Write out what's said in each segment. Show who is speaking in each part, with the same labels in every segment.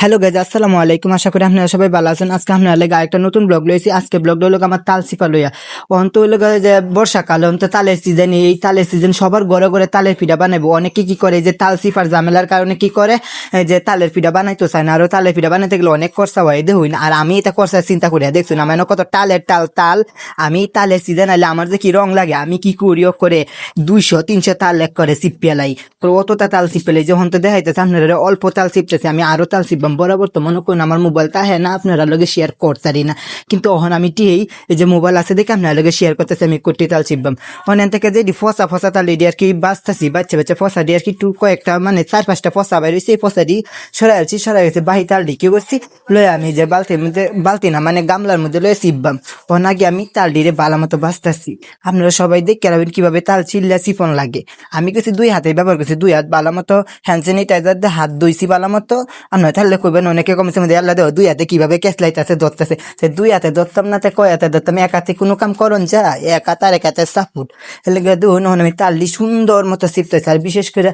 Speaker 1: Hello guys আসসালামু আলাইকুম। আশা করি আপনারা সবাই ভালো আছেন। আজকে আপনারা লেগে একটা নতুন ব্লগ লইছি। আজকে ব্লগ হলো আমার তাল সিপা লইয়া। অন্ত হলো যে বর্ষাকাল, অন্ত তালের সিজন এই তালের সিজন সবার ঘরে ঘরে তালের পিঠা বানাবো অনেকে কি করে যে তাল সিপার ঝামেলার কারণে কি করে যে তালের পিঠা বানাইতে চায় না। আরও তালের পিঠা বানাইতে গেলে অনেক খরচা হয় দেখুন আর আমি এটা খরচা চিন্তা করি দেখছুন আমার কত টালের টাল তাল। আমি তালের সিজন আইলে আমার যে কি রং লাগে, আমি কি করি ও করে দুইশো, তিনশো তাল এক করে সিপিয়ালাই অতটা তাল সিপেলাই যখন তো দেখাইতেছে, আপনারা অল্প তাল সিপতেছে, আমি আরও তাল সিপবাম বরাবর তো মনে করুন আমার মোবাইল তা হ্যাঁ না, আপনারা লগে শেয়ার করতারি না। কিন্তু ওখান আমি টিই এই যে মোবাইল আছে দেখে আপনার লগে শেয়ার করতেছে, আমি কোটি তাল সিপবাম অনেক থেকে যে ফসা ফসা তাল এডি আর কি বাঁচতেছি বাচ্চা বাচ্চা ফসা দিয়ে আর কি টু কয়েকটা মানে চার পাঁচটা ফসা বাইরে সেই ফসা দিয়ে সরাই আছি সরাই গেছে বাহি তাল দিয়ে কি করছি? লয়ে আমি যে বালতির মধ্যে, বালতি না মানে গামলার মধ্যে লয়ে সিপবাম ওখান আগে আমি তাল দিয়ে বালা মতো বাঁচতেছি আপনারা সবাই দেখে রাখবেন কীভাবে তাল চিল্লা সিফন লাগে। আমি কিছু দুই হাতে ব্যবহার করছি, দুই হাত বালা মতো হ্যান্ড স্যানিটাইজার দিয়ে হাত ধুইছি বালা মতো। আর নয় তাহলে কইবেন, অনেকে কমেছে মধ্যে, আল্লাহ দেও, দুই হাতে কীভাবে কীভাবে কেসলাইতেছে ধরতেছে সে দুই হাতে ধরতাম না তে কয় হাতে ধরতাম এক হাতে কোনো কাম করন যা, এক হাত আর এক হাতে সাপুট এলে দেখুন আমি তাললি সুন্দর মতো শিখতেছি আর বিশেষ করে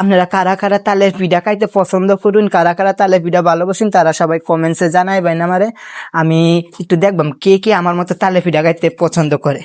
Speaker 1: আপনারা কারা কারা তালের পিঠা খাইতে পছন্দ করুন, কারা কারা তালের পিঠা ভালোবাসেন, তারা সবাই কমেন্টসে জানাইবেন আমারে। আমি একটু দেখবাম কে কে আমার মতো তালের পিঠা খাইতে পছন্দ করে।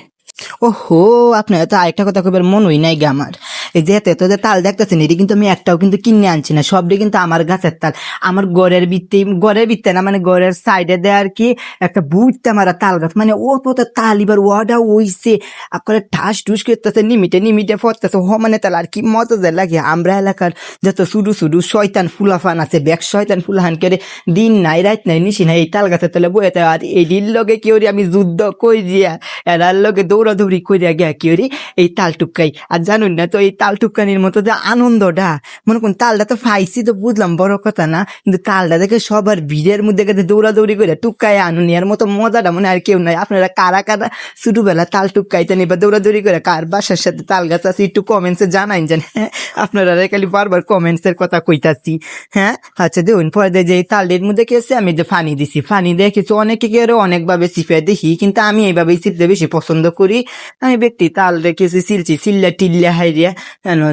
Speaker 1: ওহো, আপনার তো আরেকটা কথা কবার মনই নাই গে আমার। এই যে এত এত যে তাল দেখতেছেন, এটি কিন্তু আমি একটাও কিন্তু কিনে আনছি না। সবটি কিন্তু আমার গাছের তাল। আমার গড়ের ভিত্তি গড়ের ভিত্তি না মানে গড়ের সাইডে দেয় আর কি একটা বুঝতে আমার তাল গাছ। মানে ও তো তাল এবার ওয়াটা ওইছে আপনার ঠাস টুস করতেছে, নিমিটে নিমিটে পড়তেছে। হ মানে তাল আর কি মজা যে লাগে। আমরা এলাকার যত শুধু শুধু শয়তান ফুলাফান আছে, ব্যাগ শয়তান ফুলাহান করে দিন নাই, রাত নাই, নিশি নাই, এই তাল গাছের তলে বইতে আর এটির লগে কেউ আমি যুদ্ধ কই দিয়া এরার লগে দৌড়াদৌড়ি কইরা গিয়া কেউ এই তাল টুকাই। আর জানুন না তো এই তাল টুকানির মতো যে আনন্দটা। মনে করুন, তালটা তো ফাইছি তো বুঝলাম, বড় কথা না। কিন্তু তালটা দেখে সবার ভিড়ের মধ্যে গেছে, দৌড়াদৌড়ি করে টুকাই আনুনি আর মতো মজাটা মনে আর কেউ নাই। আপনারা কারা কারা ছোটবেলা তাল টুকাইতে নিবা দৌড়াদৌড়ি করে কার বাসার সাথে তাল গাছ আছে, একটু কমেন্টসে জানাইন যেন। হ্যাঁ আপনারা খালি বারবার কমেন্টসের কথা কইতাছি। হ্যাঁ আচ্ছা দেখুন, পরে যে এই তালটির মধ্যে কেছে আমি যে ফানি দিছি। ফানি দিয়ে কিছু অনেকে কেউ অনেকভাবে চিপে দেখি, কিন্তু আমি এইভাবেই চিপতে বেশি পছন্দ করি। আমি ব্যক্তি তাল রেখেছি সিলছি, সিল্লা টিল্লা হাইরিয়া।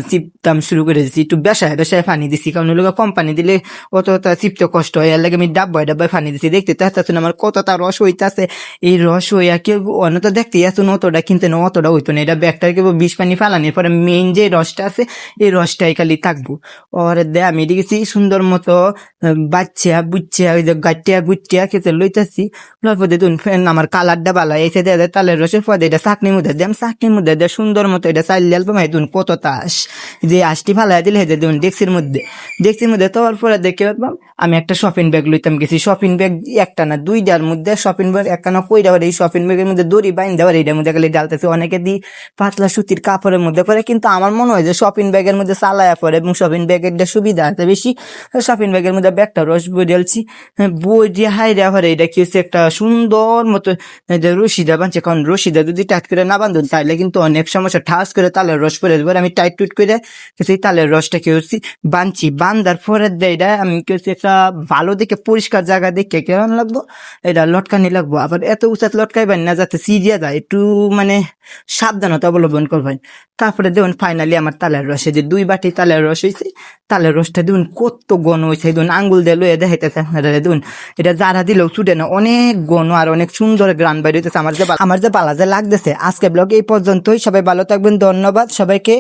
Speaker 1: চিপতাম শুরু করে দিছি, একটু বেসায় বেসায় পানি দিছি, কারণ লোক কম পানি দিলে অত চিপতে কষ্ট হয়, এর লাগে আমি ডাব্বায় ডাব্বায় পানি দিছি, দেখতে তো আমার কতটা রস হইতাছে, এই রস হইয়া কেউ, অন্য তো দেখতে এত অতটা, কিন্তু না অতটা হইতো না, এটা ব্যাগটার কেবল বিষ পানি ফালানির পরে মেইন যে রসটা আছে, এই রসটাই খালি থাকব। ওরে দে, আমি দেখেছি সুন্দর মতো বাচ্চা, বুচ্চা, ওই যে গাটিয়া গুটিয়া খেতে লইতাছি পরে দেখুন ফেন আমার কালারটা ভালো এসে দেয় তালের রসের পরে এটা চাকনির মধ্যে দেন চাকনির মধ্যে দেয় সুন্দর মতো এটা চাইলে মাই দেখুন কত তাস যে আশটি ফালাই দিলে হেঁটে দেখুন ডেক্সির মধ্যে। ডেক্সির মধ্যে তোর পরে দেখে পারবাম আমি একটা শপিং ব্যাগ লইতাম, গেছি শপিং ব্যাগ একটা না দুইটার মধ্যে শপিং ব্যাগ একখানা কইরা আবার এই শপিং ব্যাগের মধ্যে দড়ি বাইন দেওয়ার এইটার মধ্যে খালি ডালতেছে অনেকে দি পাতলা সুতির কাপড়ের মধ্যে পরে, কিন্তু আমার মনে হয় যে শপিং ব্যাগের মধ্যে চালায়া পরে এবং শপিং ব্যাগের যে সুবিধা আছে বেশি। শপিং ব্যাগের মধ্যে ব্যাগটা রস বই দিয়েছি বই দিয়ে হাই পরে এটা কি হচ্ছে একটা সুন্দর মতো যে রশিদা বানছে কারণ রশিদা যদি টাইট করে না বান্ধুন তাহলে কিন্তু অনেক সমস্যা। ঠাস করে তালের রস পরে আমি টাইট টুইট করে সেই তালের রসটা কি হচ্ছে বানছি বান্দার পরে এটা আমি কি হচ্ছে একটা ভালো দেখে পরিষ্কার জায়গা দেখে কেমন লাগবো এটা লটকানি লাগবো আবার এত উঁচাত লটকাইবেন না যাতে সিরিয়া যায় একটু মানে সাবধানতা অবলম্বন করবেন তারপরে দেখুন ফাইনালি আমার তালের রসে যে দুই বাটি তালের রস হয়েছে তালের রসটা দেখুন কত গণ হয়েছে দেখুন আঙ্গুল দিয়ে লয়ে দেখাইতেছে আপনারা দেখুন এটা যারা দিলেও ছুটে না অনেক গণ আর অনেক সুন্দর গ্রান বাইরে হইতেছে আমার যে আমার যে বালা যে লাগতেছে আজকে ব্লগ এই পর্যন্তই সবাই ভালো থাকবেন ধন্যবাদ সবাইকে